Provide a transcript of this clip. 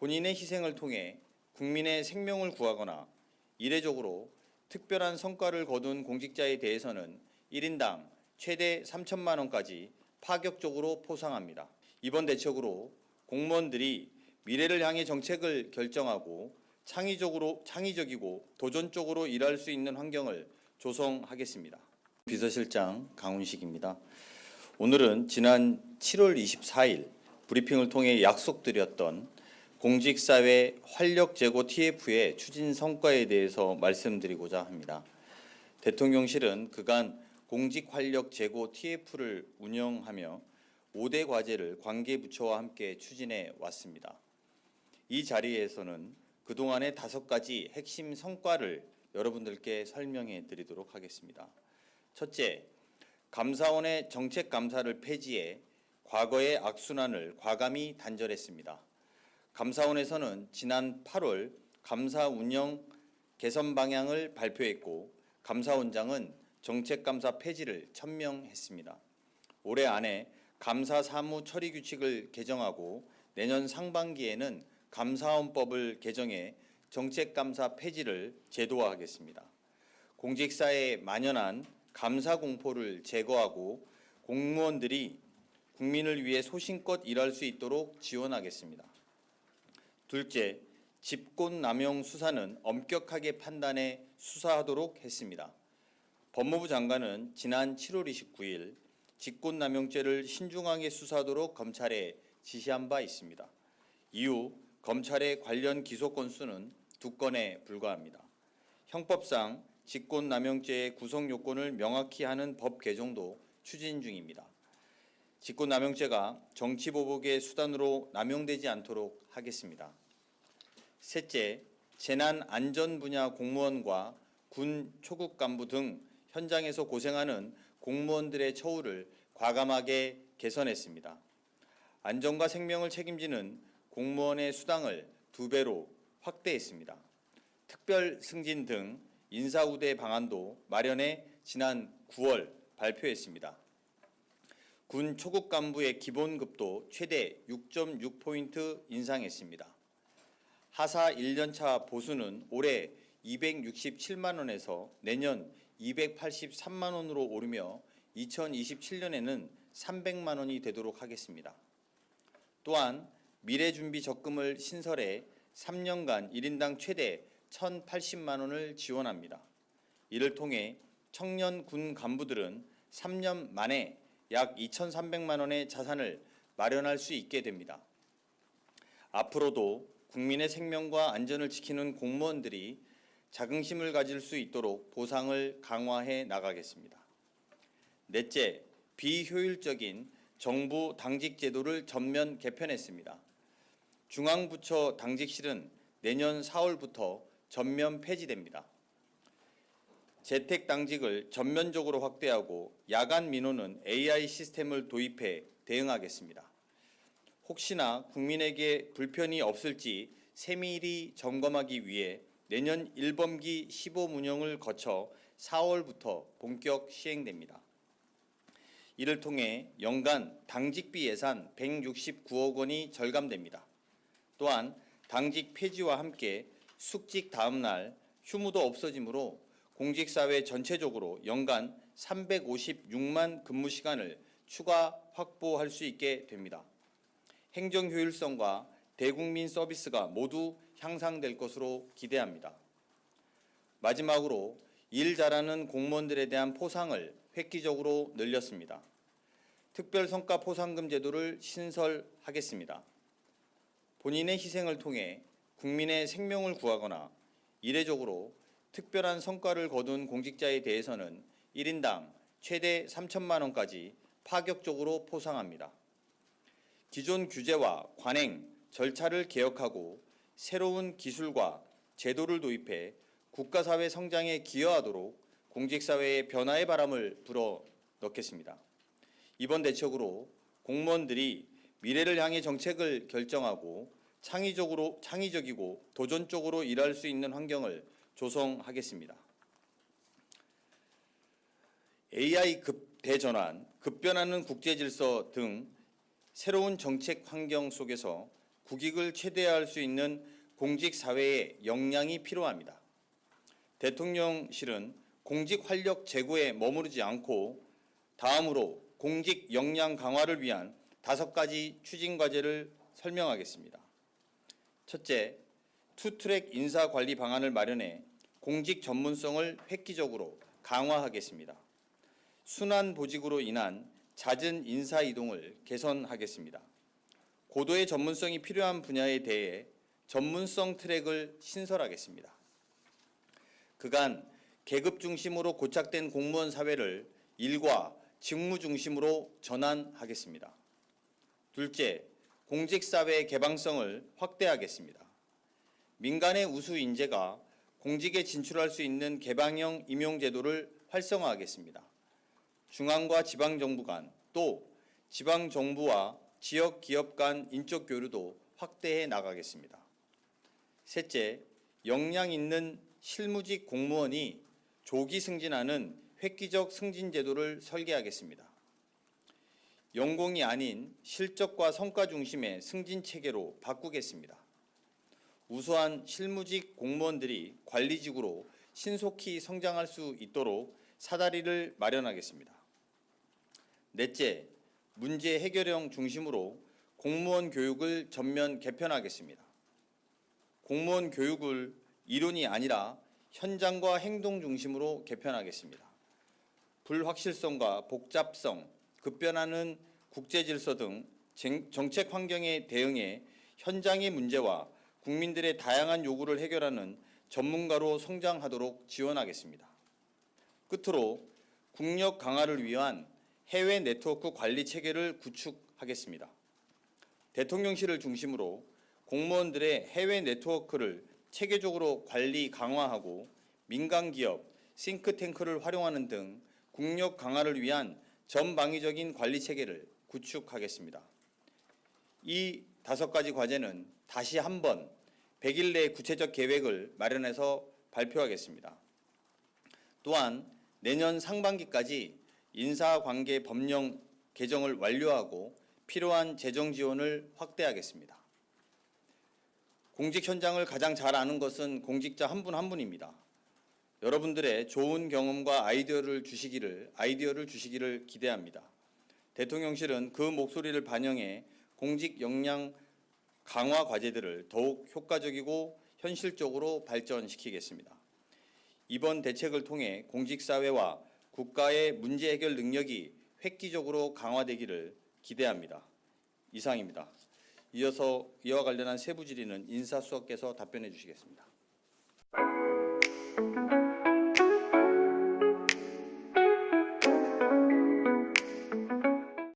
본인의 희생을 통해 국민의 생명을 구하거나 이례적으로 특별한 성과를 거둔 공직자에 대해서는 1인당 최대 3천만 원까지 파격적으로 포상합니다. 이번 대책으로 공무원들이 미래를 향해 정책을 결정하고 창의적으로 창의적이고 도전적으로 일할 수 있는 환경을 조성하겠습니다. 비서실장 강훈식입니다. 오늘은 지난 7월 24일 브리핑을 통해 약속드렸던 공직사회 활력 제고 TF의 추진 성과에 대해서 말씀드리고자 합니다. 대통령실은 그간 공직 활력 제고 TF를 운영하며 5대 과제를 관계 부처와 함께 추진해 왔습니다. 이 자리에서는 그동안의 다섯 가지 핵심 성과를 여러분들께 설명해 드리도록 하겠습니다. 첫째, 감사원의 정책 감사를 폐지해 과거의 악순환을 과감히 단절했습니다. 감사원에서는 지난 8월 감사 운영 개선 방향을 발표했고 감사원장은 정책 감사 폐지를 천명했습니다. 올해 안에 감사 사무 처리 규칙을 개정하고 내년 상반기에는 감사원법을 개정해 정책 감사 폐지를 제도화하겠습니다. 공직사에 만연한 감사 공포를 제거하고 공무원들이 국민을 위해 소신껏 일할 수 있도록 지원하겠습니다. 둘째, 집권 남용 수사는 엄격하게 판단해 수사하도록 했습니다. 법무부 장관은 지난 7월 29일 직권 남용죄를 신중하게 수사하도록 검찰에 지시한 바 있습니다. 이후 검찰의 관련 기소 건수는 두 건에 불과합니다. 형법상 직권 남용죄의 구성 요건을 명확히 하는 법 개정도 추진 중입니다. 직권 남용죄가 정치 보복의 수단으로 남용되지 않도록 하겠습니다. 셋째, 재난 안전 분야 공무원과 군 초급 간부 등 현장에서 고생하는 공무원들의 처우를 과감하게 개선했습니다. 안전과 생명을 책임지는 공무원의 수당을 두 배로 확대했습니다. 특별 승진 등 인사 우대 방안도 마련해 지난 9월 발표했습니다. 군 초급 간부의 기본급도 최대 6.6포인트 인상했습니다. 하사 1년차 보수는 올해 267만 원에서 내년 283만 원으로 오르며 2027년에는 300만 원이 되도록 하겠습니다. 또한 미래준비 적금을 신설해 3년간 1인당 최대 1,080만 원을 지원합니다. 이를 통해 청년 군 간부들은 3년 만에 약 2,300만 원의 자산을 마련할 수 있게 됩니다. 앞으로도 국민의 생명과 안전을 지키는 공무원들이 자긍심을 가질 수 있도록 보상을 강화해 나가겠습니다. 넷째, 비효율적인 정부 당직 제도를 전면 개편했습니다. 중앙부처 당직실은 내년 4월부터 전면 폐지됩니다. 재택 당직을 전면적으로 확대하고 야간 민원은 AI 시스템을 도입해 대응하겠습니다. 혹시나 국민에게 불편이 없을지 세밀히 점검하기 위해 내년 1분기 시범 운영을 거쳐 4월부터 본격 시행됩니다. 이를 통해 연간 당직비 예산 169억 원이 절감됩니다. 또한 당직 폐지와 함께 숙직 다음 날 휴무도 없어지므로 공직사회 전체적으로 연간 356만 근무 시간을 추가 확보할 수 있게 됩니다. 행정 효율성과 대국민 서비스가 모두 향상될 것으로 기대합니다. 마지막으로 일 잘하는 공무원들에 대한 포상을 획기적으로 늘렸습니다. 특별성과 포상금 제도를 신설하겠습니다. 본인의 희생을 통해 국민의 생명을 구하거나 이례적으로 특별한 성과를 거둔 공직자에 대해서는 1인당 최대 3천만 원까지 파격적으로 포상합니다. 기존 규제와 관행, 절차를 개혁하고 새로운 기술과 제도를 도입해 국가사회 성장에 기여하도록 공직사회의 변화의 바람을 불어 넣겠습니다. 이번 대책으로 공무원들이 미래를 향해 정책을 결정하고 창의적으로 창의적이고 도전적으로 일할 수 있는 환경을 조성하겠습니다. AI 급 대전환, 급변하는 국제 질서 등 새로운 정책 환경 속에서 국익을 최대화할 수 있는 공직 사회의 역량이 필요합니다. 대통령실은 공직 활력 제고에 머무르지 않고 다음으로 공직 역량 강화를 위한 다섯 가지 추진 과제를 설명하겠습니다. 첫째, 투트랙 인사 관리 방안을 마련해 공직 전문성을 획기적으로 강화하겠습니다. 순환 보직으로 인한 잦은 인사 이동을 개선하겠습니다. 고도의 전문성이 필요한 분야에 대해 전문성 트랙을 신설하겠습니다. 그간 계급 중심으로 고착된 공무원 사회를 일과 직무 중심으로 전환하겠습니다. 둘째, 공직사회 개방성을 확대하겠습니다. 민간의 우수 인재가 공직에 진출할 수 있는 개방형 임용 제도를 활성화하겠습니다. 중앙과 지방 정부 간 또 지방 정부와 지역 기업 간 인적 교류도 확대해 나가겠습니다. 셋째, 역량 있는 실무직 공무원이 조기 승진하는 획기적 승진 제도를 설계하겠습니다. 연공이 아닌 실적과 성과 중심의 승진 체계로 바꾸겠습니다. 우수한 실무직 공무원들이 관리직으로 신속히 성장할 수 있도록 사다리를 마련하겠습니다. 넷째, 문제 해결형 중심으로 공무원 교육을 전면 개편하겠습니다. 공무원 교육을 이론이 아니라 현장과 행동 중심으로 개편하겠습니다. 불확실성과 복잡성, 급변하는 국제 질서 등 쟁- 정책 환경에 대응해 현장의 문제와 국민들의 다양한 요구를 해결하는 전문가로 성장하도록 지원하겠습니다. 끝으로 국력 강화를 위한 해외 네트워크 관리 체계를 구축하겠습니다. 대통령실을 중심으로 공무원들의 해외 네트워크를 체계적으로 관리 강화하고 민간 기업, 싱크탱크를 활용하는 등 국력 강화를 위한 전방위적인 관리 체계를 구축하겠습니다. 이 다섯 가지 과제는 다시 한번 100일 내 구체적 계획을 마련해서 발표하겠습니다. 또한 내년 상반기까지 인사관계 법령 개정을 완료하고 필요한 재정 지원을 확대하겠습니다. 공직 현장을 가장 잘 아는 것은 공직자 한 분한 분입니다. 여러분들의 좋은 경험과 아이디어를 주시기를 아이디어를 주시기를 기대합니다. 대통령실은 그 목소리를 반영해 공직 역량 강화 과제들을 더욱 효과적이고 현실적으로 발전시키겠습니다. 이번 대책을 통해 공직사회와 국가의 문제 해결 능력이 획기적으로 강화되기를 기대합니다. 이상입니다. 이어서 이와 관련한 세부 질의는 인사수석께서 답변해 주시겠습니다.